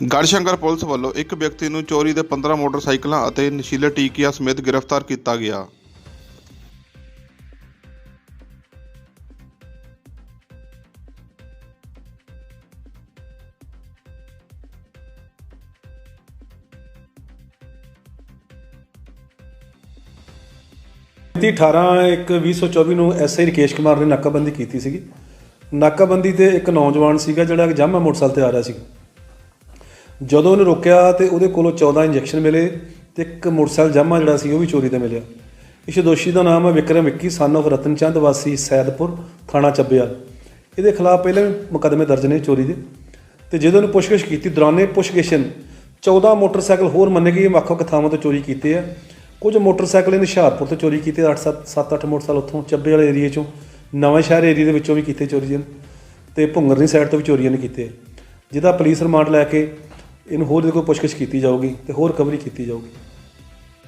Garhshankar police ਵੱਲੋਂ ਇੱਕ ਵਿਅਕਤੀ ਨੂੰ ਚੋਰੀ ਦੇ 15 ਮੋਟਰਸਾਈਕਲਾਂ ਅਤੇ ਨਸ਼ੀਲੇ ਟੀਕਿਆਂ ਸਮੇਤ ਗ੍ਰਿਫਤਾਰ ਕੀਤਾ ਗਿਆ। ਮਿਤੀ 18 ਇੱਕ 2024 ਨੂੰ ਐਸਆਈ ਰਕੇਸ਼ ਕੁਮਾਰ ਨੇ ਨਾਕਾਬੰਦੀ ਕੀਤੀ ਸੀਗੀ। ਨਾਕਾਬੰਦੀ ਤੇ ਇੱਕ ਨੌਜਵਾਨ ਸੀਗਾ ਜਿਹੜਾ ਜਾਮਾ ਮੋਟਰਸਾਈਕਲ ਤੇ ਆ ਰਿਹਾ ਸੀ ਜਦੋਂ ਉਹਨੂੰ ਰੋਕਿਆ ਤੇ ਉਹਦੇ ਕੋਲੋਂ 14 ਇੰਜੈਕਸ਼ਨ ਮਿਲੇ ਤੇ ਇੱਕ ਮੋਟਰਸਾਈਕਲ ਜਾਮਾ ਜਿਹੜਾ ਸੀ ਉਹ ਵੀ ਚੋਰੀ 'ਤੇ ਮਿਲਿਆ। ਇਸ ਦੋਸ਼ੀ ਦਾ ਨਾਮ ਹੈ ਵਿਕਰਮ ਵਿੱਕੀ, son of ਰਤਨ ਚੰਦ ਵਾਸੀ ਸੈਦਪੁਰ, ਥਾਣਾ ਚੱਬਿਆਲ ਇਹਦੇ ਖਿਲਾਫ ਪਹਿਲੇ ਵੀ ਮੁਕੱਦਮੇ ਦਰਜ ਨੇ ਚੋਰੀ ਦੇ। ਤੇ ਜਦੋਂ ਉਹਨੂੰ ਪੁੱਛਗਿੱਛ ਕੀਤੀ, ਦੌਰਾਨੇ ਪੁੱਛਗਿੱਛਨ 14 ਮੋਟਰਸਾਈਕਲ ਹੋਰ ਮੰਨੇ ਗਏ ਵੱਖ-ਵੱਖ ਥਾਵਾਂ ਤੋਂ ਚੋਰੀ ਕੀਤੇ ਆ। ਕੁਝ ਮੋਟਰਸਾਈਕਲ ਇਹਨੇ ਹੁਸ਼ਿਆਰਪੁਰ ਤੋਂ ਚੋਰੀ ਕੀਤੇ 8 7 8 ਮੋਟਰਸਾਈਕਲ ਉੱਥੋਂ ਚੱਬੇ ਵਾਲੇ ਏਰੀਏ ਚੋਂ, ਨਵਾਂ ਸ਼ਹਿਰ ਏਰੀਏ ਦੇ ਵਿੱਚੋਂ ਵੀ ਕੀਤੇ ਚੋਰੀ ਜਨ ਤੇ ਭੁੰਗਰਨੀ ਸਾਈਡ ਤੋਂ ਵੀ ਚੋਰੀਆਂ ਨੇ ਕੀਤੇ। ਜਿਹਦਾ ਪੁਲਿਸ ਰਿਮਾਂਡ ਲੈ ਕੇ ਇਹਨੂੰ ਹੋਰ ਇਹਦੇ ਕੋਲ ਪੁੱਛਗਿੱਛ ਕੀਤੀ ਜਾਊਗੀ ਤੇ ਹੋਰ ਕਵਰੀ ਕੀਤੀ ਜਾਊਗੀ।